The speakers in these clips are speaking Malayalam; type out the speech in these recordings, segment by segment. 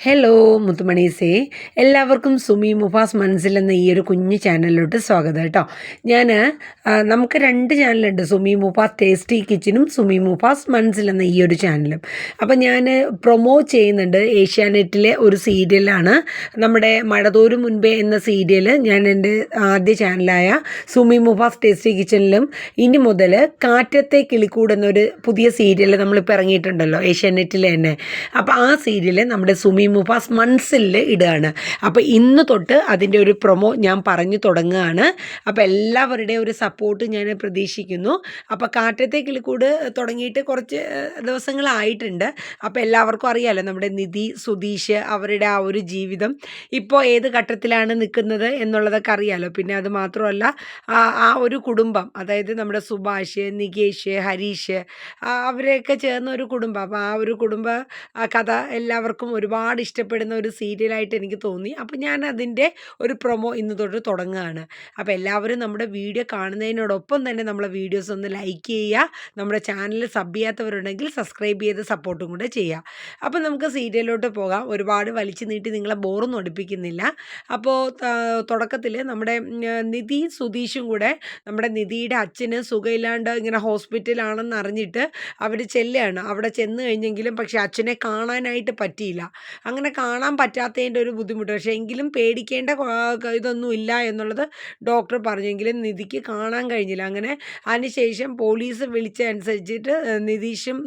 ഹലോ മുത്തുമണീസേ. എല്ലാവർക്കും സുമി മുഫാസ് മനസ്സിൽ എന്ന ഈ ഒരു കുഞ്ഞു ചാനലിലോട്ട് സ്വാഗതം കേട്ടോ. ഞാൻ നമുക്ക് രണ്ട് ചാനലുണ്ട്. സുമി മുഫാസ് ടേസ്റ്റി കിച്ചനും സുമി മുഫാസ് മനസ്സിൽ എന്ന ഈ ഒരു ചാനലും. അപ്പോൾ ഞാൻ പ്രൊമോ ചെയ്യുന്നുണ്ട് ഏഷ്യാനെറ്റിലെ ഒരു സീരിയലാണ്. നമ്മുടെ മഴതോരു മുൻപേ എന്ന സീരിയൽ ഞാൻ എന്റെ ആദ്യ ചാനലായ സുമി മുഫാസ് ടേസ്റ്റി കിച്ചണിലും ഇനി മുതൽ കാറ്റത്തെ കിളിക്കൂട് ഒരു പുതിയ സീരിയൽ നമ്മളിപ്പോൾ ഇറങ്ങിയിട്ടുണ്ടല്ലോ ഏഷ്യാനെറ്റിലെ തന്നെ. അപ്പോൾ ആ സീരിയൽ നമ്മുടെ സുമി മുഫാസ് മൺസിൽ ഇടുകയാണ് അപ്പോൾ ഇന്ന് തൊട്ട് അതിന്റെ ഒരു പ്രൊമോ ഞാൻ പറഞ്ഞു തുടങ്ങുകയാണ്. അപ്പോൾ എല്ലാവരുടെയും ഒരു സപ്പോർട്ട് ഞാൻ പ്രതീക്ഷിക്കുന്നു. അപ്പോൾ കാറ്റത്തെ കിളിക്കൂട് തുടങ്ങിയിട്ട് കുറച്ച് ദിവസങ്ങളായിട്ടുണ്ട്. അപ്പോൾ എല്ലാവർക്കും അറിയാമല്ലോ നമ്മുടെ നിധി സുധീഷ് അവരുടെ ആ ഒരു ജീവിതം ഇപ്പോൾ ഏത് ഘട്ടത്തിലാണ് നിൽക്കുന്നത് എന്നുള്ളതൊക്കെ അറിയാമല്ലോ പിന്നെ അത് മാത്രമല്ല ആ ഒരു കുടുംബം അതായത് നമ്മുടെ സുഭാഷ് നികേഷ് ഹരീഷ് അവരെയൊക്കെ ചേർന്ന ഒരു കുടുംബം. അപ്പോൾ ആ ഒരു കുടുംബ കഥ എല്ലാവർക്കും ഒരുപാട് ഇഷ്ടപ്പെടുന്ന ഒരു സീരിയലായിട്ട് എനിക്ക് തോന്നി. അപ്പോൾ ഞാൻ അതിന്റെ ഒരു പ്രൊമോ ഇന്ന് തൊട്ട് തുടങ്ങുകയാണ്. അപ്പോൾ എല്ലാവരും നമ്മുടെ വീഡിയോ കാണുന്നതിനോടൊപ്പം തന്നെ നമ്മളെ വീഡിയോസ് ഒന്ന് ലൈക്ക് ചെയ്യുക. നമ്മുടെ ചാനൽ സബ് ചെയ്യാത്തവരുണ്ടെങ്കിൽ സബ്സ്ക്രൈബ് ചെയ്ത് സപ്പോർട്ടും കൂടെ ചെയ്യുക. അപ്പോൾ നമുക്ക് സീരിയലിലോട്ട് പോകാം. ഒരുപാട് വലിച്ചു നീട്ടി നിങ്ങളെ ബോറൊന്നും ഒടിപ്പിക്കുന്നില്ല അപ്പോൾ തുടക്കത്തിൽ നമ്മുടെ നിധി സുധീഷും കൂടെ നമ്മുടെ നിധിയുടെ അച്ഛന് സുഖമില്ലാണ്ട് ഇങ്ങനെ ഹോസ്പിറ്റലാണെന്ന് അറിഞ്ഞിട്ട് അവർ ചെല്ലുകയാണ്. അവിടെ ചെന്ന് കഴിഞ്ഞെങ്കിലും പക്ഷേ അച്ഛനെ കാണാനായിട്ട് പറ്റിയില്ല. അങ്ങനെ കാണാൻ പറ്റാത്തതിന്റെ ഒരു ബുദ്ധിമുട്ട്. പക്ഷേ എങ്കിലും പേടിക്കേണ്ട ഇതൊന്നും ഇല്ല എന്നുള്ളത് ഡോക്ടർ പറഞ്ഞെങ്കിലും നിധിക്ക് കാണാൻ കഴിഞ്ഞില്ല. അങ്ങനെ അതിനുശേഷം പോലീസ് വിളിച്ച അനുസരിച്ചിട്ട് ഏഹ്, നിതീഷും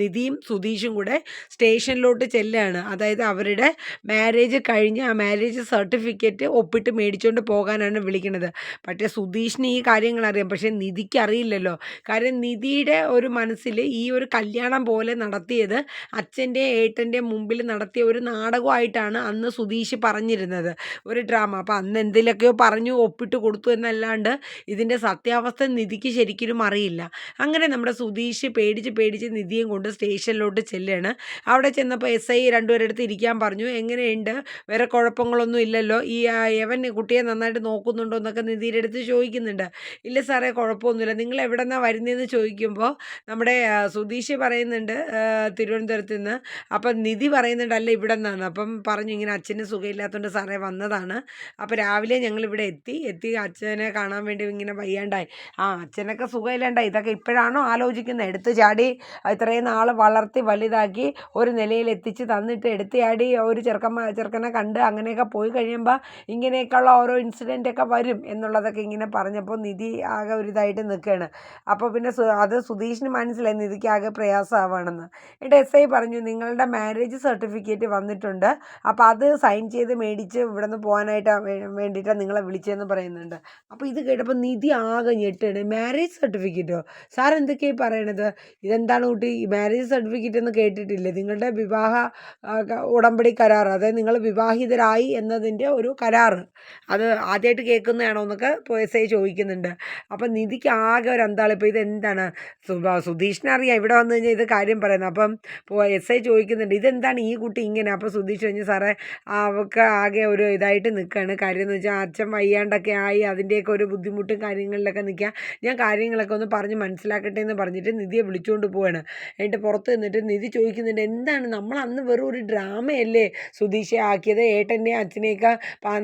നിധിയും സുധീഷും കൂടെ സ്റ്റേഷനിലോട്ട് ചെല്ലുകയാണ് അതായത് അവരുടെ മാരേജ് കഴിഞ്ഞ് ആ മാരേജ് സർട്ടിഫിക്കറ്റ് ഒപ്പിട്ട് മേടിച്ചുകൊണ്ട് പോകാനാണ് വിളിക്കുന്നത്. പക്ഷേ സുധീഷിന് ഈ കാര്യങ്ങൾ അറിയാം. പക്ഷേ നിധിക്ക് അറിയില്ലല്ലോ. കാരണം നിധിയുടെ ഒരു മനസ്സിൽ ഈ ഒരു കല്യാണം പോലെ നടത്തിയത് അച്ഛന്റെ ഏട്ടന്റെ മുമ്പിൽ നടത്തിയ ഒരു നാടകമായിട്ടാണ് അന്ന് സുധീഷ് പറഞ്ഞിരുന്നത്. ഒരു ഡ്രാമ. അപ്പോൾ അന്ന് എന്തിലൊക്കെയോ പറഞ്ഞു ഒപ്പിട്ട് കൊടുത്തു എന്നല്ലാണ്ട് ഇതിന്റെ സത്യാവസ്ഥ നിധിക്ക് ശരിക്കും അറിയില്ല. അങ്ങനെ നമ്മുടെ സുധീഷ് പേടിച്ച് പേടിച്ച് നിധിയും കൊണ്ട് സ്റ്റേഷനിലോട്ട് ചെല്ലുകയാണ് അവിടെ ചെന്നപ്പോൾ എസ് ഐ രണ്ടുപേരെടുത്ത് ഇരിക്കാൻ പറഞ്ഞു. എങ്ങനെയുണ്ട്? വേറെ കുഴപ്പങ്ങളൊന്നും ഇല്ലല്ലോ. ഈ എവൻ കുട്ടിയെ നന്നായിട്ട് നോക്കുന്നുണ്ടോ എന്നൊക്കെ നിധിയുടെ അടുത്ത് ചോദിക്കുന്നുണ്ട്. ഇല്ല സാറേ കുഴപ്പമൊന്നുമില്ല. നിങ്ങൾ എവിടെ നിന്നാണ് വരുന്നതെന്ന് ചോദിക്കുമ്പോൾ നമ്മുടെ സുധീഷ് പറയുന്നുണ്ട് തിരുവനന്തപുരത്ത് നിന്ന്. അപ്പം നിധി പറയുന്നുണ്ട് അല്ല ഇവിടെ നിന്നാണ്. അപ്പം പറഞ്ഞു ഇങ്ങനെ അച്ഛന് സുഖമില്ലാത്തതുകൊണ്ട് സാറേ വന്നതാണ്. അപ്പോൾ രാവിലെ ഞങ്ങൾ ഇവിടെ എത്തി. എത്തി അച്ഛനെ കാണാൻ വേണ്ടി ഇങ്ങനെ വയ്യാണ്ടായി. ആ അച്ഛനൊക്കെ സുഖമില്ലാണ്ടായി. ഇതൊക്കെ ഇപ്പോഴാണോ ആലോചിക്കുന്നത്? എടുത്ത് ചാടി ഇത്രയും നാൾ വളർത്തി വലുതാക്കി ഒരു നിലയിൽ എത്തിച്ച് തന്നിട്ട് എടുത്ത് ചാടി ഒരു ചെറുക്കന്മാ ചെറുക്കനെ കണ്ട് അങ്ങനെയൊക്കെ പോയി കഴിയുമ്പോൾ ഇങ്ങനെയൊക്കെയുള്ള ഓരോ ഇൻസിഡന്റൊക്കെ വരും എന്നുള്ളതൊക്കെ ഇങ്ങനെ പറഞ്ഞപ്പോൾ നിധി ആകെ ഒരു ഇതായിട്ട് നിൽക്കുകയാണ്. അപ്പോൾ പിന്നെ അത് സുധീഷിന് മനസ്സിലായി. നിധിക്ക് ആകെ പ്രയാസമാവാണെന്ന് എന്നിട്ട് എസ് ഐ പറഞ്ഞു നിങ്ങളുടെ മാരേജ് സർട്ടിഫിക്കറ്റ് വന്നിട്ടുണ്ട്. അപ്പോൾ അത് സൈൻ ചെയ്ത് മേടിച്ച് ഇവിടെ നിന്ന് പോകാനായിട്ട് വേണ്ടിയിട്ടാണ് നിങ്ങളെ വിളിച്ചതെന്ന് പറയുന്നുണ്ട്. അപ്പോൾ ഇത് കേട്ടപ്പോൾ നിധി ആകെ ഞെട്ടാണ്. മാരേജ് സർട്ടിഫിക്കറ്റോ സാർ എന്തൊക്കെയായി പറയണത്? ഇതെന്താണ് കുട്ടി? മാരേജ് സർട്ടിഫിക്കറ്റ് എന്ന് കേട്ടിട്ടില്ലേ? നിങ്ങളുടെ വിവാഹ ഉടമ്പടി കരാർ അതായത് നിങ്ങൾ വിവാഹിതരായി എന്നതിന്റെ ഒരു കരാർ അത് ആദ്യമായിട്ട് കേൾക്കുന്നതാണോ എന്നൊക്കെ എസ് ഐ ചോദിക്കുന്നുണ്ട്. അപ്പം നിധിക്ക് ആകെ ഒരു എന്താണ് ഇപ്പോൾ ഇത് എന്താണ്? സുധീഷിനെ അറിയാം. ഇവിടെ വന്നു കഴിഞ്ഞാൽ ഇത് കാര്യം പറയുന്നത്. അപ്പം എസ് ഐ ചോദിക്കുന്നുണ്ട്. ഇതെന്താണ് ഈ കുട്ടി ഇങ്ങനെ അപ്പോൾ സുധീഷ് കഴിഞ്ഞ് സാറേ അവൾക്ക് ആകെ ഒരു ഇതായിട്ട് നിൽക്കുകയാണ് കാര്യം എന്ന് വെച്ചാൽ അച്ഛൻ വയ്യാണ്ടൊക്കെ ആയി അതിന്റെയൊക്കെ ഒരു ബുദ്ധിമുട്ടും കാര്യങ്ങളിലൊക്കെ നിൽക്കുക ഞാൻ കാര്യങ്ങളൊക്കെ ഒന്ന് പറഞ്ഞ് മനസ്സിലാക്കട്ടെ എന്ന് പറഞ്ഞിട്ട് നിധിയെ വിളിച്ചുകൊണ്ട് പോവാണ്. എന്നിട്ട് പുറത്ത് നിന്നിട്ട് നിധി ചോദിക്കുന്നുണ്ട് എന്താണ്? നമ്മൾ അന്ന് വെറും ഒരു ഡ്രാമയല്ലേ സുധീഷെ ആക്കിയത്? ഏട്ടന്റെയും അച്ഛനെയൊക്കെ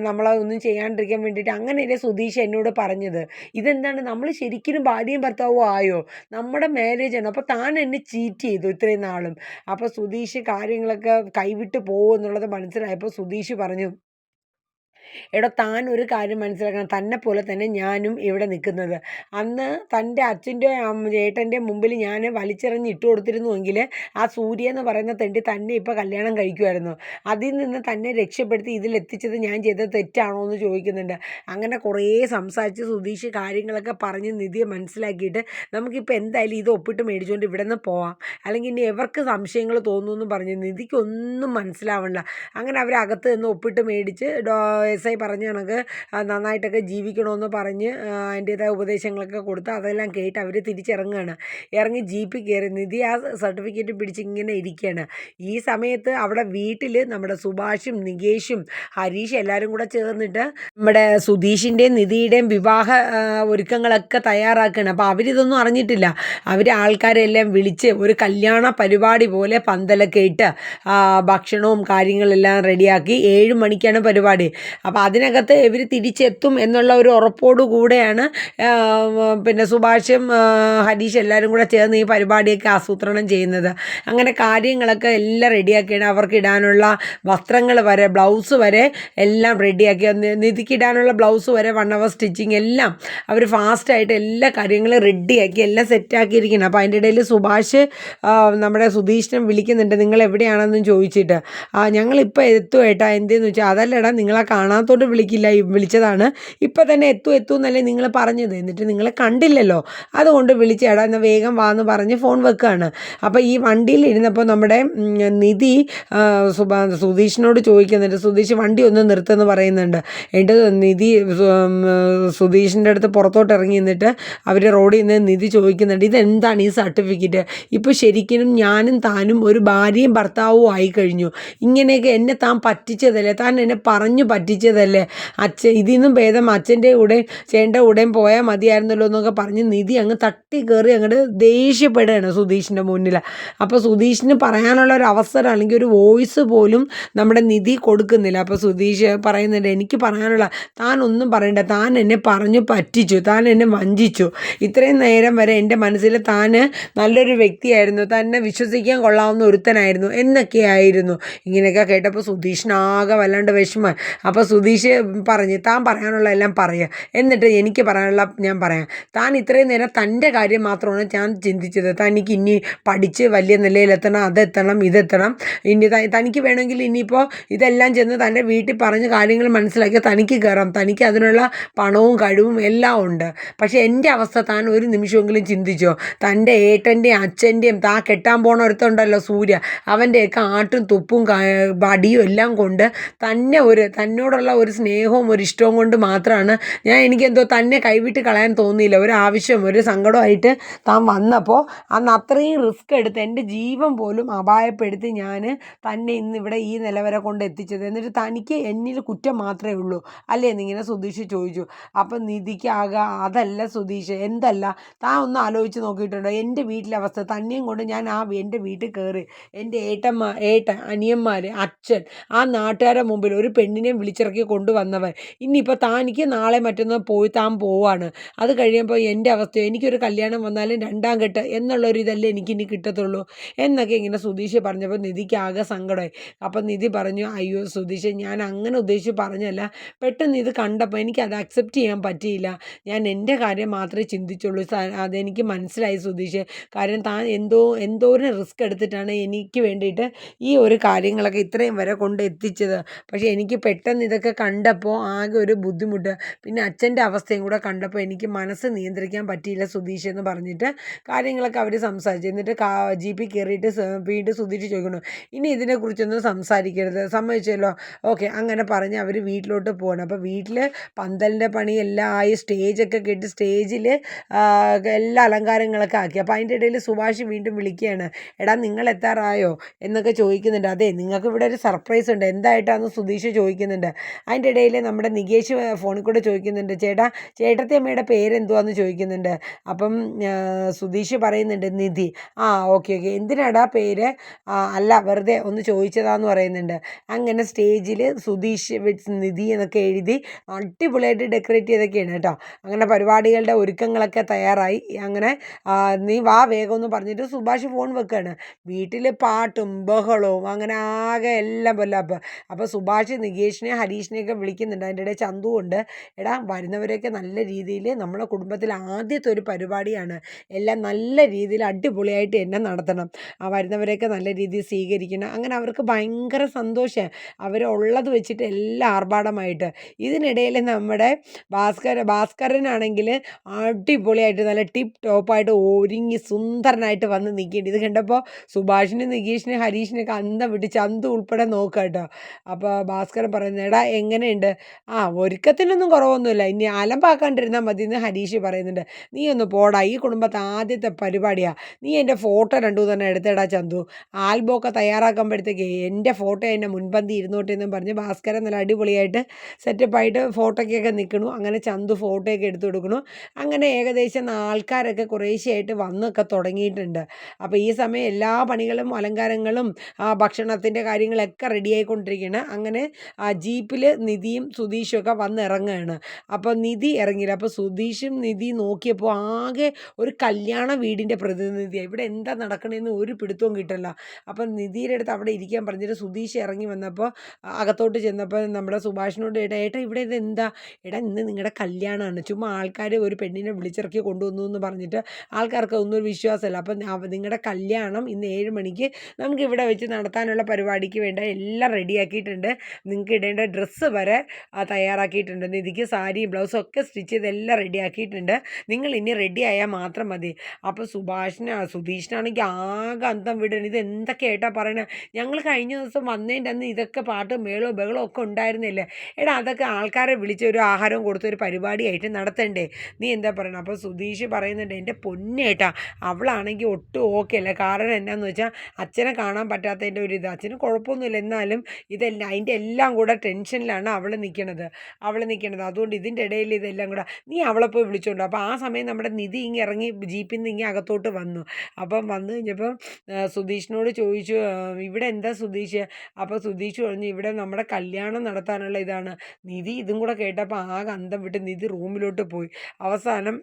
നമ്മളെ ഒന്നും ചെയ്യാണ്ടിരിക്കാൻ വേണ്ടിയിട്ട് അങ്ങനെയല്ലേ സുധീഷ് എന്നോട് പറഞ്ഞത്? ഇതെന്താണ്? നമ്മൾ ശരിക്കും ഭാര്യയും ഭർത്താവും ആയോ? നമ്മുടെ മാരേജാണ് അപ്പോൾ താൻ എന്നെ ചീറ്റ് ചെയ്തു ഇത്രയും നാളും. അപ്പോൾ സുധീഷ് കാര്യങ്ങളൊക്കെ കൈവിട്ട് പോകുമെന്നുള്ളത് മനസ്സിലായപ്പോൾ സുധീഷ് പറഞ്ഞു എടോ താൻ ഒരു കാര്യം മനസ്സിലാക്കണം. തന്നെ പോലെ തന്നെ ഞാനും ഇവിടെ നിൽക്കുന്നത്. അന്ന് തന്റെ അച്ഛന്റെ ഏട്ടന്റെ മുമ്പിൽ ഞാൻ വലിച്ചെറിഞ്ഞ് ഇട്ട് കൊടുത്തിരുന്നുവെങ്കിൽ ആ സൂര്യ എന്ന് പറയുന്ന തെണ്ടി തന്നെ ഇപ്പോൾ കല്യാണം കഴിക്കുമായിരുന്നു. അതിൽ നിന്ന് തന്നെ രക്ഷപ്പെടുത്തി ഇതിലെത്തിച്ചത് ഞാൻ ചെയ്ത തെറ്റാണോ എന്ന് ചോദിക്കുന്നുണ്ട്. അങ്ങനെ കുറേ സംസാരിച്ച് സുധീഷ് കാര്യങ്ങളൊക്കെ പറഞ്ഞ് നിധിയെ മനസ്സിലാക്കിയിട്ട് നമുക്കിപ്പോൾ എന്തായാലും ഇത് ഒപ്പിട്ട് മേടിച്ചുകൊണ്ട് ഇവിടെ നിന്ന് പോവാം. അല്ലെങ്കിൽ ഇനി എവർക്ക് സംശയങ്ങൾ തോന്നുമെന്ന് പറഞ്ഞ് നിധിക്കൊന്നും മനസ്സിലാവണ്ട. അങ്ങനെ അവരകത്ത് നിന്ന് ഒപ്പിട്ട് മേടിച്ച് ഡോ എസ് ഐ പറഞ്ഞ കണക്ക് നന്നായിട്ടൊക്കെ ജീവിക്കണമെന്ന് പറഞ്ഞ് അതിന്റേതായ ഉപദേശങ്ങളൊക്കെ കൊടുത്ത് അതെല്ലാം കേട്ട് അവർ തിരിച്ചിറങ്ങുകയാണ് ഇറങ്ങി ജീപ്പിൽ കയറി നിധി ആ സർട്ടിഫിക്കറ്റ് പിടിച്ച് ഇങ്ങനെ ഇരിക്കുകയാണ് ഈ സമയത്ത് അവിടെ വീട്ടിൽ നമ്മുടെ സുഭാഷും നികേഷും ഹരീഷ് എല്ലാവരും കൂടെ ചേർന്നിട്ട് നമ്മുടെ സുധീഷിന്റെയും നിധിയുടെയും വിവാഹ ഒരുക്കങ്ങളൊക്കെ തയ്യാറാക്കുകയാണ് അപ്പോൾ അവരിതൊന്നും അറിഞ്ഞിട്ടില്ല. അവർ ആൾക്കാരെല്ലാം വിളിച്ച് ഒരു കല്യാണ പരിപാടി പോലെ പന്തലൊക്കെ ഇട്ട് ഭക്ഷണവും കാര്യങ്ങളെല്ലാം റെഡിയാക്കി ഏഴ് മണിക്കാണ് പരിപാടി. അപ്പോൾ അതിനകത്ത് ഇവർ തിരിച്ചെത്തും എന്നുള്ള ഒരു ഉറപ്പോടു കൂടെയാണ് പിന്നെ സുഭാഷും ഹരീഷ് എല്ലാവരും കൂടെ ചേർന്ന് ഈ പരിപാടിയൊക്കെ ആസൂത്രണം ചെയ്യുന്നത്. അങ്ങനെ കാര്യങ്ങളൊക്കെ എല്ലാം റെഡിയാക്കിയാണ്. അവർക്ക് ഇടാനുള്ള വസ്ത്രങ്ങൾ വരെ ബ്ലൗസ് വരെ എല്ലാം റെഡിയാക്കി. നി- നിധിക്ക് ഇടാനുള്ള ബ്ലൗസ് വരെ വൺ അവർ സ്റ്റിച്ചിങ് എല്ലാം അവർ ഫാസ്റ്റായിട്ട് എല്ലാ കാര്യങ്ങളും റെഡിയാക്കി എല്ലാം സെറ്റാക്കിയിരിക്കണം അപ്പോൾ അതിന്റെ ഇടയിൽ സുഭാഷ് നമ്മുടെ സുധീഷിനെ വിളിക്കുന്നുണ്ട് നിങ്ങൾ എവിടെയാണെന്നും ചോദിച്ചിട്ട്. ഞങ്ങളിപ്പോൾ എത്തും ഏട്ടാ. എന്തെന്ന് വെച്ചാൽ അതല്ലടാ നിങ്ങളെ കാണാത്തോണ്ട് വിളിക്കില്ല വിളിച്ചതാണ്. ഇപ്പം തന്നെ എത്തും എത്തും എന്നല്ലേ നിങ്ങൾ പറഞ്ഞത്. എന്നിട്ട് നിങ്ങളെ കണ്ടില്ലല്ലോ. അതുകൊണ്ട് വിളിച്ചേടാ എന്നാൽ വേഗം വാന്ന് പറഞ്ഞ് ഫോൺ വെക്കുകയാണ് അപ്പോൾ ഈ വണ്ടിയിൽ ഇരുന്നപ്പോൾ നമ്മുടെ നിധി സുഭാ സുധീഷിനോട് ചോദിക്കുന്നുണ്ട്. സുധീഷ് വണ്ടി ഒന്ന് നിർത്തുമെന്ന് പറയുന്നുണ്ട്. എന്നിട്ട് നിധി സുധീഷിന്റെ അടുത്ത് പുറത്തോട്ട് ഇറങ്ങി നിന്നിട്ട് അവർ റോഡിൽ നിന്ന് നിധി ചോദിക്കുന്നുണ്ട്. ഇതെന്താണ് ഈ സർട്ടിഫിക്കറ്റ്? ഇപ്പോൾ ശരിക്കും ഞാനും താനും ഒരു ഭാര്യയും ഭർത്താവും ആയി കഴിഞ്ഞു. ഇങ്ങനെയൊക്കെ എന്നെ താൻ പറ്റിച്ചതല്ലേ? താൻ എന്നെ പറഞ്ഞു പറ്റിച്ചതല്ലേ അച്ഛൻ ഇതിൽ നിന്നും ഭേദം അച്ഛന്റെ കൂടെ ചേട്ടന്റെ കൂടെയും പോയാൽ മതിയായിരുന്നല്ലോ എന്നൊക്കെ പറഞ്ഞ് നിധി അങ്ങ് തട്ടി കയറി അങ്ങോട്ട് ദേഷ്യപ്പെടുകയാണ് സുധീഷിന്റെ മുന്നിൽ അപ്പോൾ സുധീഷിന് പറയാനുള്ള ഒരു അവസരം അല്ലെങ്കിൽ ഒരു വോയിസ് പോലും നമ്മുടെ നിധി കൊടുക്കുന്നില്ല. അപ്പോൾ സുധീഷ് പറയുന്നുണ്ട് എനിക്ക് പറയാനുള്ള താൻ ഒന്നും പറയണ്ട. താൻ എന്നെ പറഞ്ഞു പറ്റിച്ചു. താൻ എന്നെ വഞ്ചിച്ചു. ഇത്രയും നേരം വരെ എന്റെ മനസ്സിൽ താൻ നല്ലൊരു വ്യക്തിയായിരുന്നു. തന്നെ വിശ്വസിക്കാൻ കൊള്ളാവുന്ന ഒരുത്തനായിരുന്നു. എന്നൊക്കെയായിരുന്നു. ഇങ്ങനെയൊക്കെ കേട്ടപ്പോൾ സുധീഷിനാകെ വല്ലാണ്ട് വിഷമം അപ്പോൾ സുധീഷ് പറഞ്ഞ് താൻ പറയാനുള്ള എല്ലാം പറയുക എന്നിട്ട് എനിക്ക് പറയാനുള്ള ഞാൻ പറയാം. താൻ ഇത്രയും നേരം തന്റെ കാര്യം മാത്രമാണ് ഞാൻ ചിന്തിച്ചത്. തനിക്ക് ഇനി പഠിച്ച് വലിയ നിലയിലെത്തണം അതെത്തണം ഇതെത്തണം. ഇനി തനിക്ക് വേണമെങ്കിൽ ഇനിയിപ്പോൾ ഇതെല്ലാം ചെന്ന് തന്റെ വീട്ടിൽ പറഞ്ഞ് കാര്യങ്ങൾ മനസ്സിലാക്കി തനിക്ക് കയറാം. തനിക്ക് അതിനുള്ള പണവും കഴിവും എല്ലാം ഉണ്ട്. പക്ഷേ എന്റെ അവസ്ഥ താൻ ഒരു നിമിഷമെങ്കിലും ചിന്തിച്ചോ. തന്റെ ഏട്ടന്റെയും അച്ഛന്റെയും താ കെട്ടാൻ പോണ ഒരുത്തുണ്ടല്ലോ സൂര്യ. അവന്റെയൊക്കെ ആട്ടും തുപ്പും അടിയും എല്ലാം കൊണ്ട് തന്നെ ഒരു തന്നോടുള്ള ഒരു സ്നേഹവും ഒരു ഇഷ്ടവും കൊണ്ട് മാത്രമാണ് ഞാൻ എനിക്കെന്തോ തന്നെ കൈവിട്ട് കളയാൻ തോന്നിയില്ല. ഒരു ആവശ്യം ഒരു സങ്കടമായിട്ട് താൻ വന്നപ്പോൾ അന്ന് അത്രയും റിസ്ക് എടുത്ത് എന്റെ ജീവൻ പോലും അപായപ്പെടുത്തി ഞാൻ തന്നെ ഇന്ന് ഇവിടെ ഈ നിലവരെ കൊണ്ട് എത്തിച്ചത്. എന്നിട്ട് തനിക്ക് എന്നിൽ കുറ്റം മാത്രമേ ഉള്ളൂ. അല്ലേ? എന്നിങ്ങനെ സുധീഷ് ചോദിച്ചു. അപ്പം നിധിക്കാകുക അതല്ല സുധീഷ്. എന്തല്ല? താൻ ഒന്ന് ആലോചിച്ച് നോക്കിയിട്ടുണ്ടോ? എന്റെ വീട്ടിലെ അവസ്ഥ തന്നെയും കൊണ്ട് ഞാൻ ആ എന്റെ വീട്ടിൽ കയറി എന്റെ ഏട്ടന്മാർ ഏട്ടൻ അനിയന്മാർ അച്ഛൻ ആ നാട്ടുകാരുടെ മുമ്പിൽ ഒരു പെണ്ണിനെയും വിളിച്ചിറക്കി കൊണ്ടുവന്നവൻ. ഇനിയിപ്പോൾ താനിക്ക് നാളെ മറ്റൊന്ന് പോയി താൻ പോവാണ്. അത് കഴിയുമ്പോൾ എന്റെ അവസ്ഥ എനിക്കൊരു കല്യാണം വന്നാലും രണ്ടാം കെട്ട് എന്നുള്ളൊരു ഇതല്ലേ എനിക്കിനി കിട്ടത്തുള്ളൂ. എന്നൊക്കെ ഇങ്ങനെ സുധീഷ് പറഞ്ഞപ്പോൾ നിധിക്ക് ആകെ സങ്കടമായി അപ്പം നിധി പറഞ്ഞു അയ്യോ സുധീഷ് ഞാൻ അങ്ങനെ ഉദ്ദേശിച്ച് പറഞ്ഞല്ല. പെട്ടെന്ന് ഇത് കണ്ടപ്പോൾ എനിക്കത് അക്സെപ്റ്റ് ചെയ്യാൻ പറ്റിയില്ല. ഞാൻ എന്റെ കാര്യം മാത്രമേ ചിന്തിച്ചുള്ളൂ. അതെനിക്ക് മനസ്സിലായി സുധീഷ്. കാര്യം താൻ എന്തോ എന്തോരം റിസ്ക് എടുത്തിട്ടാണ് എനിക്ക് വേണ്ടിയിട്ട് ഈ ഒരു കാര്യങ്ങളൊക്കെ ഇത്രയും വരെ കൊണ്ട് എത്തിച്ചത്. പക്ഷേ എനിക്ക് പെട്ടെന്ന് ഇതൊക്കെ കണ്ടപ്പോൾ ആകെ ഒരു ബുദ്ധിമുട്ട്. പിന്നെ അച്ഛന്റെ അവസ്ഥയും കൂടെ കണ്ടപ്പോൾ എനിക്ക് മനസ്സ് നിയന്ത്രിക്കാൻ പറ്റിയില്ല സുധീഷ് എന്ന് പറഞ്ഞിട്ട് കാര്യങ്ങളൊക്കെ അവർ സംസാരിച്ചു. എന്നിട്ട് ജി പി കയറിയിട്ട് വീണ്ടും സുധീഷ് ചോദിക്കുന്നു ഇനി ഇതിനെക്കുറിച്ചൊന്നും സംസാരിക്കരുത് സമ്മതിച്ചല്ലോ? ഓക്കെ അങ്ങനെ പറഞ്ഞ് അവർ വീട്ടിലോട്ട് പോകണം അപ്പോൾ വീട്ടിൽ പന്തലിന്റെ പണി എല്ലാം ആയി സ്റ്റേജൊക്കെ കെട്ടി സ്റ്റേജിൽ എല്ലാ അലങ്കാരങ്ങളൊക്കെ ആക്കി. അപ്പോൾ അതിന്റെ ഇടയിൽ സുഭാഷ് വീണ്ടും വിളിക്കുകയാണ് എടാ നിങ്ങൾ എത്താറായോ? എന്നൊക്കെ ചോദിക്കുന്നുണ്ട്. അതെ നിങ്ങൾക്ക് ഇവിടെ ഒരു സർപ്രൈസ് ഉണ്ട്. എന്തായിട്ടാണെന്ന് സുധീഷ് ചോദിക്കുന്നുണ്ട്. അതിന്റെ ഇടയിൽ നമ്മുടെ നികേഷ് ഫോണിൽ കൂടെ ചോദിക്കുന്നുണ്ട് ചേട്ടാ ചേട്ടത്തി അമ്മയുടെ പേരെന്തുവാന്ന് ചോദിക്കുന്നുണ്ട്? അപ്പം സുധീഷ് പറയുന്നുണ്ട് നിധി. ആ ഓക്കെ ഓക്കെ. എന്തിനാടാ പേര്? അല്ല വെറുതെ ഒന്ന് ചോദിച്ചതാന്ന് പറയുന്നുണ്ട്. അങ്ങനെ സ്റ്റേജിൽ സുധീഷ് വിറ്റ്സ് നിധി എന്നൊക്കെ എഴുതി അടിപൊളിയായിട്ട് ഡെക്കറേറ്റ് ചെയ്തൊക്കെയാണ് കേട്ടോ. അങ്ങനെ പരിപാടികളുടെ ഒരുക്കങ്ങളൊക്കെ തയ്യാറായി. അങ്ങനെ നീ വാ വേഗം എന്ന് പറഞ്ഞിട്ട് സുഭാഷ് ഫോൺ വെക്കുകയാണ് വീട്ടിൽ പാട്ടും ബഹളവും അങ്ങനെ ആകെ എല്ലാം പൊല്ലാപ്പ്. അപ്പോൾ സുഭാഷ് നികേഷിനെ ഹരീഷിനെയൊക്കെ വിളിക്കുന്നുണ്ട്. അതിന്റെ ഇടയിൽ ചന്തുവുണ്ട്. എടാ വരുന്നവരെയൊക്കെ നല്ല രീതിയിൽ നമ്മുടെ കുടുംബത്തിൽ ആദ്യത്തെ ഒരു പരിപാടിയാണ്. എല്ലാം നല്ല രീതിയിൽ അടിപൊളിയായിട്ട് എന്നെ നടത്തണം. ആ വരുന്നവരെയൊക്കെ നല്ല രീതിയിൽ സ്വീകരിക്കണം. അങ്ങനെ അവർക്ക് ഭയങ്കര സന്തോഷം. അവരുള്ളത് വെച്ചിട്ട് എല്ലാം ആർഭാടമായിട്ട്. ഇതിനിടയിൽ നമ്മുടെ ഭാസ്കര ഭാസ്കരനാണെങ്കിൽ അടിപൊളിയായിട്ട് നല്ല ടിപ്പ് ടോപ്പായിട്ട് ഒരുങ്ങി സുന്ദരനായിട്ട് വന്ന് നിൽക്കേണ്ടി ഇത് കണ്ടപ്പോൾ സുഭാഷിനും നികേഷിനും ഹരീഷിനൊക്കെ അന്തം വിട്ട് ചന്തു ഉൾപ്പെടെ നോക്കാം കേട്ടോ അപ്പോൾ ഭാസ്കരൻ പറയുന്നത് എടാ എങ്ങനെയുണ്ട്? ആ ഒരുക്കത്തിനൊന്നും കുറവൊന്നുമില്ല. ഇനി അലമ്പാക്കാണ്ടിരുന്നാൽ മതി എന്ന് ഹരീഷ് പറയുന്നുണ്ട്. നീ ഒന്ന് പോടാ ഈ കുടുംബത്തെ ആദ്യത്തെ പരിപാടിയാണ് നീ എന്റെ ഫോട്ടോ രണ്ടു തന്നെ എടുത്തേടാ ചന്തു. ആൽബമൊക്കെ തയ്യാറാക്കുമ്പോഴത്തേക്ക് എന്റെ ഫോട്ടോ എന്നെ മുൻപന്തി ഇരുന്നോട്ടെ എന്നും പറഞ്ഞ് ഭാസ്കരൻ നല്ല അടിപൊളിയായിട്ട് സെറ്റപ്പായിട്ട് ഫോട്ടോയ്ക്കൊക്കെ നിൽക്കണു അങ്ങനെ ചന്തു ഫോട്ടോയൊക്കെ എടുത്തു കൊടുക്കണു. അങ്ങനെ ഏകദേശം ആൾക്കാരൊക്കെ കുറേശ്ശെയായിട്ട് വന്നൊക്കെ തുടങ്ങിയിട്ടുണ്ട്. അപ്പോൾ ഈ സമയം എല്ലാ പണികളും അലങ്കാരങ്ങളും ഭക്ഷണത്തിന്റെ കാര്യങ്ങളൊക്കെ റെഡിയായിക്കൊണ്ടിരിക്കുകയാണ് അങ്ങനെ ആ നിധിയും സുധീഷും ഒക്കെ വന്നിറങ്ങുകയാണ് അപ്പോൾ നിധി ഇറങ്ങിയില്ല. അപ്പോൾ സുധീഷും നിധി നോക്കിയപ്പോൾ ആകെ ഒരു കല്യാണ വീടിന്റെ പ്രതിനിധിയാണ് ഇവിടെ എന്താ നടക്കണേന്ന് ഒരു പിടുത്തവും കിട്ടില്ല അപ്പം നിധിയുടെ അടുത്ത് അവിടെ ഇരിക്കാൻ പറഞ്ഞിട്ട് സുധീഷ് ഇറങ്ങി വന്നപ്പോൾ അകത്തോട്ട് ചെന്നപ്പോൾ നമ്മുടെ സുഭാഷിനോട് ഏട്ടാ ഏട്ടാ ഇവിടെ ഇത് എന്താ? എടാ ഇന്ന് നിങ്ങളുടെ കല്യാണമാണ് ചുമ്മാ ആൾക്കാർ ഒരു പെണ്ണിനെ വിളിച്ചിറക്കി കൊണ്ടുവന്നു എന്ന് പറഞ്ഞിട്ട് ആൾക്കാർക്ക് ഒന്നും ഒരു വിശ്വാസമല്ല. അപ്പം നിങ്ങളുടെ കല്യാണം ഇന്ന് ഏഴ് മണിക്ക് നമുക്ക് ഇവിടെ വെച്ച് നടത്താനുള്ള പരിപാടിക്ക് വേണ്ട. എല്ലാം റെഡിയാക്കിയിട്ടുണ്ട്. നിങ്ങൾക്ക് ഇടേണ്ട ഡ്രസ്സ് വരെ ആ, തയ്യാറാക്കിയിട്ടുണ്ട്. നിധിക്ക് സാരിയും ബ്ലൗസും ഒക്കെ സ്റ്റിച്ച് ചെയ്ത് എല്ലാം റെഡിയാക്കിയിട്ടുണ്ട് നിങ്ങൾ ഇനി റെഡി ആയാൽ മാത്രം മതി. അപ്പോൾ സുഭാഷിന് സുധീഷിനാണെങ്കിൽ ആകെ അന്തം വിടണം. ഇത് എന്തൊക്കെ ഏട്ടാ പറയണേ? ഞങ്ങൾ കഴിഞ്ഞ ദിവസം വന്നതിന്റെ അന്ന് ഇതൊക്കെ പാട്ട് മേളോ ബഹളോ ഒക്കെ ഉണ്ടായിരുന്നില്ലേ? എടാ അതൊക്കെ ആൾക്കാരെ വിളിച്ച് ഒരു ആഹാരം കൊടുത്തൊരു പരിപാടിയായിട്ട് നടത്തണ്ടേ? നീ എന്താ പറയണം? അപ്പോൾ സുധീഷ് പറയുന്നുണ്ട് എന്റെ പൊന്നേട്ടാ അവളാണെങ്കിൽ ഒട്ടും ഓക്കെ അല്ല. കാരണം എന്നാന്ന് വെച്ചാൽ അച്ഛനെ കാണാൻ പറ്റാത്തതിന്റെ ഒരു ഇത്. അച്ഛന് കുഴപ്പമൊന്നുമില്ല. എന്നാലും ഇതെല്ലാം അതിന്റെ എല്ലാം കൂടെ ടെൻഷനിലാണ് അവൾ നിൽക്കണത് അവൾ നിൽക്കണത് അതുകൊണ്ട് ഇതിന്റെ ഇടയിൽ ഇതെല്ലാം കൂടെ നീ അവളെ പോയി വിളിച്ചോണ്ട് അപ്പോൾ ആ സമയം നമ്മുടെ നിധി ഇങ്ങ് ഇറങ്ങി ജീപ്പിൽ നിന്ന് ഇങ്ങനെ അകത്തോട്ട് വന്നു. അപ്പം വന്നു കഴിഞ്ഞപ്പം സുധീഷിനോട് ചോദിച്ചു ഇവിടെ എന്താ സുധീഷ്? അപ്പോൾ സുധീഷ് പറഞ്ഞു ഇവിടെ നമ്മുടെ കല്യാണം നടത്താനുള്ള ഇതാണ്. നിധി ഇതും കൂടെ കേട്ടപ്പോൾ ആകെ അന്തം വിട്ട് നിധി റൂമിലോട്ട് പോയി. അവസാനം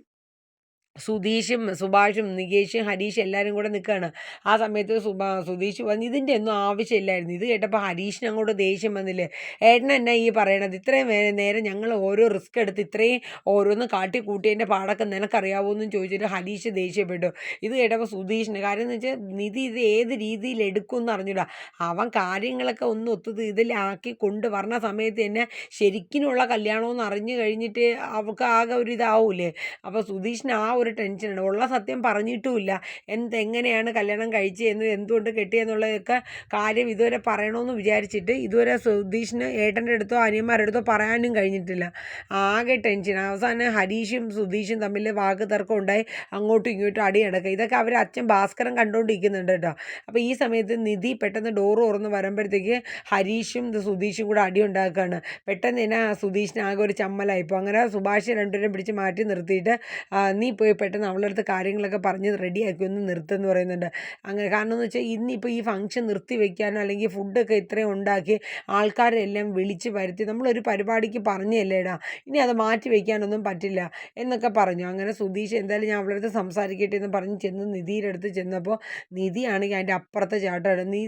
സുധീഷും സുഭാഷും നികേഷും ഹരീഷും എല്ലാവരും കൂടെ നിൽക്കുകയാണ് ആ സമയത്ത് സുഭാ സുധീഷ് പറഞ്ഞു ഇതിന്റെ ഒന്നും ആവശ്യമില്ലായിരുന്നു. ഇത് കേട്ടപ്പോൾ ഹരീഷിന് അങ്ങോട്ട് ദേഷ്യം വന്നില്ലേ? ഏട്ടൻ എന്നാ ഈ പറയണത്? ഇത്രയും നേരം ഞങ്ങൾ ഓരോ റിസ്ക് എടുത്ത് ഇത്രയും ഓരോന്ന് കാട്ടി കൂട്ടിയതിന്റെ പാടൊക്കെ നിനക്കറിയാവോ എന്നും ചോദിച്ചിട്ട് ഹരീഷ് ദേഷ്യപ്പെട്ടു. ഇത് കേട്ടപ്പോൾ സുധീഷിന് കാര്യം എന്ന് വെച്ചാൽ നിധി ഇത് ഏത് രീതിയിൽ എടുക്കും എന്ന് അറിഞ്ഞൂടാ. അവൻ കാര്യങ്ങളൊക്കെ ഒന്ന് ഒത്തു ഇതിലാക്കി കൊണ്ടുവരണ സമയത്ത് തന്നെ ശരിക്കിനുള്ള കല്യാണമെന്ന് അറിഞ്ഞു കഴിഞ്ഞിട്ട് അവൾക്ക് ആകെ ഒരു ഇതാവൂലേ അപ്പോൾ സുധീഷിന് ആ ഒരു ടെൻഷനാണ് ഉള്ള സത്യം പറഞ്ഞിട്ടുമില്ല. എന്ത് എങ്ങനെയാണ് കല്യാണം കഴിച്ചതെന്ന് എന്തുകൊണ്ട് കെട്ടിയെന്നുള്ളതൊക്കെ കാര്യം ഇതുവരെ പറയണമെന്ന് വിചാരിച്ചിട്ട് ഇതുവരെ സുധീഷിന് ഏട്ടന്റെ അടുത്തോ അനിയന്മാരുടെ അടുത്തോ പറയാനും കഴിഞ്ഞിട്ടില്ല. ആകെ ടെൻഷൻ അവസാനം ഹരീഷും സുധീഷും തമ്മിൽ വാക്ക് തർക്കം ഉണ്ടായി. അങ്ങോട്ടും ഇങ്ങോട്ടും അടി നടക്കുക. ഇതൊക്കെ അവർ അച്ഛൻ ഭാസ്കരൻ കണ്ടുകൊണ്ടിരിക്കുന്നുണ്ട് കേട്ടോ. അപ്പോൾ ഈ സമയത്ത് നിധി പെട്ടെന്ന് ഡോർ തുറന്ന് വരുമ്പോഴത്തേക്ക് ഹരീഷും സുധീഷും കൂടെ അടി ഉണ്ടാക്കുകയാണ്. പെട്ടെന്ന് തന്നെ സുധീഷിന് ആകെ ഒരു ചമ്മലായിപ്പോൾ അങ്ങനെ സുഭാഷ് രണ്ടുപേരും പിടിച്ച് മാറ്റി നിർത്തിയിട്ട് നീ പോയി പെട്ടെന്ന് അവളുടെ അടുത്ത് കാര്യങ്ങളൊക്കെ പറഞ്ഞ് റെഡിയാക്കി ഒന്ന് നിർത്തുമെന്ന് പറയുന്നുണ്ട്. അങ്ങനെ കാരണം എന്ന് വെച്ചാൽ ഇന്നിപ്പോൾ ഈ ഫംഗ്ഷൻ നിർത്തി വെക്കാനോ അല്ലെങ്കിൽ ഫുഡൊക്കെ ഇത്രയും ഉണ്ടാക്കി ആൾക്കാരെല്ലാം വിളിച്ച് വരുത്തി നമ്മളൊരു പരിപാടിക്ക് പറഞ്ഞല്ലേടാ? ഇനി അത് മാറ്റി വെക്കാനൊന്നും പറ്റില്ല എന്നൊക്കെ പറഞ്ഞു. അങ്ങനെ സുധീഷ് എന്തായാലും ഞാൻ അവളുടെ അടുത്ത് സംസാരിക്കട്ടെ എന്ന് പറഞ്ഞ് ചെന്ന് നിധിയുടെ അടുത്ത് ചെന്നപ്പോൾ നിധിയാണെങ്കിൽ അതിന്റെ അപ്പുറത്തെ ചാട്ടമാണ്. നീ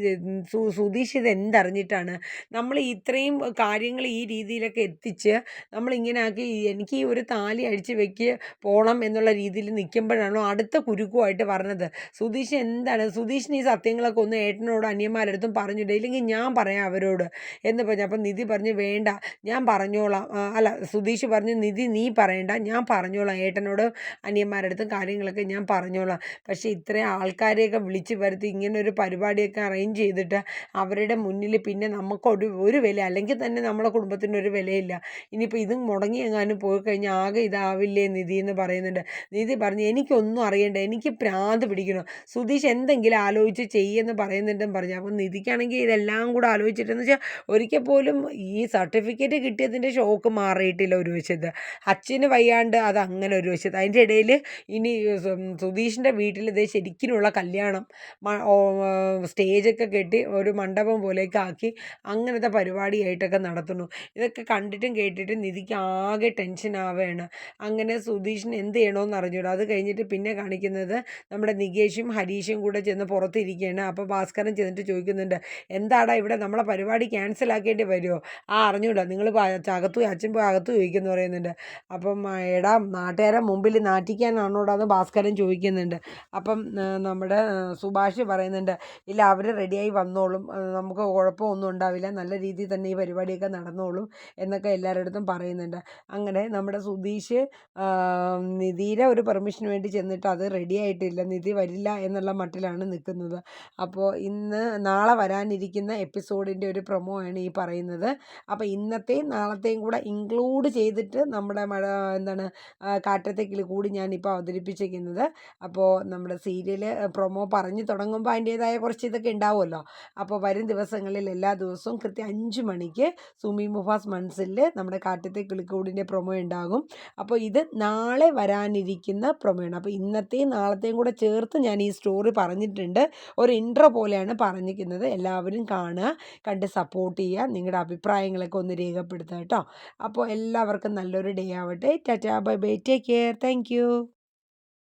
സുധീഷ് ഇത് എന്തറിഞ്ഞിട്ടാണ്? നമ്മൾ ഇത്രയും കാര്യങ്ങൾ ഈ രീതിയിലൊക്കെ എത്തിച്ച് നമ്മളിങ്ങനെ ആക്കി എനിക്ക് ഈ ഒരു താലി അഴിച്ച് വെക്ക് പോകണം എന്നുള്ള രീതിയിൽ നിൽക്കുമ്പോഴാണോ അടുത്ത കുരുക്കുമായിട്ട് പറഞ്ഞത്? സുധീഷ് എന്താണ്? സുധീഷിന് ഈ സത്യങ്ങളൊക്കെ ഒന്ന് ഏട്ടനോട് അനിയന്മാരടുത്തും പറഞ്ഞിട്ട് ഇല്ലെങ്കിൽ ഞാൻ പറയാം അവരോട് എന്ന് പറഞ്ഞു. അപ്പം നിധി പറഞ്ഞു വേണ്ട ഞാൻ പറഞ്ഞോളാം. അല്ല സുധീഷ് പറഞ്ഞു നിധി നീ പറയണ്ട ഞാൻ പറഞ്ഞോളാം ഏട്ടനോട് അനിയന്മാരടുത്തും കാര്യങ്ങളൊക്കെ ഞാൻ പറഞ്ഞോളാം. പക്ഷേ ഇത്രയും ആൾക്കാരെയൊക്കെ വിളിച്ച് വരുത്തി ഇങ്ങനെ ഒരു പരിപാടിയൊക്കെ അറേഞ്ച് ചെയ്തിട്ട് അവരുടെ മുന്നിൽ പിന്നെ നമുക്കൊരു ഒരു വില അല്ലെങ്കിൽ തന്നെ നമ്മളെ കുടുംബത്തിന് ഒരു വിലയില്ല. ഇനിയിപ്പോൾ ഇതും മുടങ്ങി എങ്ങാനും പോയി കഴിഞ്ഞാൽ ആകെ ഇതാവില്ലേ നിധി എന്ന് പറയുന്നുണ്ട്. നിധി പറഞ്ഞു എനിക്കൊന്നും അറിയണ്ട എനിക്ക് പ്രാന്ത് പിടിക്കണം. സുധീഷ് എന്തെങ്കിലും ആലോചിച്ച് ചെയ്യുമെന്ന് പറയുന്നുണ്ടെന്ന് പറഞ്ഞു. അപ്പോൾ നിധിക്കാണെങ്കിൽ ഇതെല്ലാം കൂടെ ആലോചിച്ചിട്ടെന്ന് വെച്ചാൽ ഒരിക്കൽ പോലും ഈ സർട്ടിഫിക്കറ്റ് കിട്ടിയതിന്റെ ഷോക്ക് മാറിയിട്ടില്ല ഒരു വശത്ത്. അച്ഛന് വയ്യാണ്ട് അത് അങ്ങനെ ഒരു വശത്ത്. അതിന്റെ ഇടയിൽ ഇനി സുധീഷിന്റെ വീട്ടിൽ ഇതേ ശരിക്കിനുള്ള കല്യാണം സ്റ്റേജൊക്കെ കെട്ടി ഒരു മണ്ഡപം പോലെയൊക്കെ ആക്കി അങ്ങനത്തെ പരിപാടിയായിട്ടൊക്കെ നടത്തുന്നു. ഇതൊക്കെ കണ്ടിട്ടും കേട്ടിട്ടും നിധിക്ക് ആകെ ടെൻഷൻ ആവുകയാണ് അങ്ങനെ സുധീഷിന് എന്ത് ചെയ്യണമെന്ന് അറിഞ്ഞൂടാ അത് കഴിഞ്ഞിട്ട് പിന്നെ കാണിക്കുന്നത് നമ്മുടെ നികേഷും ഹരീഷും കൂടെ ചെന്ന് പുറത്തിരിക്കുകയാണ്. അപ്പോൾ ഭാസ്കരൻ ചെന്നിട്ട് ചോദിക്കുന്നുണ്ട് എന്താടാ ഇവിടെ നമ്മളെ പരിപാടി ക്യാൻസൽ ആക്കേണ്ടി വരുമോ ആ അറിഞ്ഞൂടാ. നിങ്ങൾ അകത്തു അച്ഛൻ പോയി അകത്ത് ചോദിക്കുന്നു പറയുന്നുണ്ട്. അപ്പം എടാ നാട്ടുകാരെ മുമ്പിൽ നാട്ടിക്കാനാണോടാ എന്ന് ഭാസ്കരൻ ചോദിക്കുന്നുണ്ട്. അപ്പം നമ്മുടെ സുഭാഷ് പറയുന്നുണ്ട് ഇല്ല അവർ റെഡിയായി വന്നോളും. നമുക്ക് കുഴപ്പമൊന്നും ഉണ്ടാവില്ല. നല്ല രീതിയിൽ തന്നെ ഈ പരിപാടിയൊക്കെ നടന്നോളും എന്നൊക്കെ എല്ലാവരുടെ അടുത്തും പറയുന്നുണ്ട്. അങ്ങനെ നമ്മുടെ സുധീഷ് നിധിയിലെ ഒരു ഒരു പെർമിഷന് വേണ്ടി ചെന്നിട്ട് അത് റെഡി ആയിട്ടില്ല നിധി വരില്ല എന്നുള്ള മട്ടിലാണ് നിൽക്കുന്നത് അപ്പോൾ ഇന്ന് നാളെ വരാനിരിക്കുന്ന എപ്പിസോഡിന്റെ ഒരു പ്രൊമോ ആണ് ഈ പറയുന്നത്. അപ്പോൾ ഇന്നത്തെയും നാളത്തെയും കൂടെ ഇൻക്ലൂഡ് ചെയ്തിട്ട് നമ്മുടെ മഴ എന്താണ് കാറ്റത്തെ കൂടി ഞാനിപ്പോൾ അവതരിപ്പിച്ചിരിക്കുന്നത്. അപ്പോൾ നമ്മുടെ സീരിയൽ പ്രൊമോ പറഞ്ഞു തുടങ്ങുമ്പോൾ അതിന്റേതായ കുറച്ച് ഇതൊക്കെ ഉണ്ടാവുമല്ലോ. അപ്പോൾ വരും ദിവസങ്ങളിൽ എല്ലാ ദിവസവും കൃത്യം അഞ്ച് മണിക്ക് സുമി മുഫാസ് മൺസിൽ നമ്മുടെ കാറ്റത്തെ കിളിക്കൂടിന്റെ പ്രൊമോ ഉണ്ടാകും. അപ്പോൾ ഇത് നാളെ വരാനിരിക്കുന്ന പ്രൊമോയാണ്. അപ്പോൾ ഇന്നത്തെയും നാളത്തെയും കൂടെ ചേർത്ത് ഞാൻ ഈ സ്റ്റോറി പറഞ്ഞിട്ടുണ്ട്. ഒരു ഇൻട്രോ പോലെയാണ് പറഞ്ഞിരിക്കുന്നത്. എല്ലാവരും കാണുക കണ്ട് സപ്പോർട്ട് ചെയ്യുക നിങ്ങളുടെ അഭിപ്രായങ്ങളൊക്കെ ഒന്ന് രേഖപ്പെടുത്തുക കേട്ടോ. അപ്പോൾ എല്ലാവർക്കും നല്ലൊരു ഡേ ആവട്ടെ. Tata bye bye. Take care thank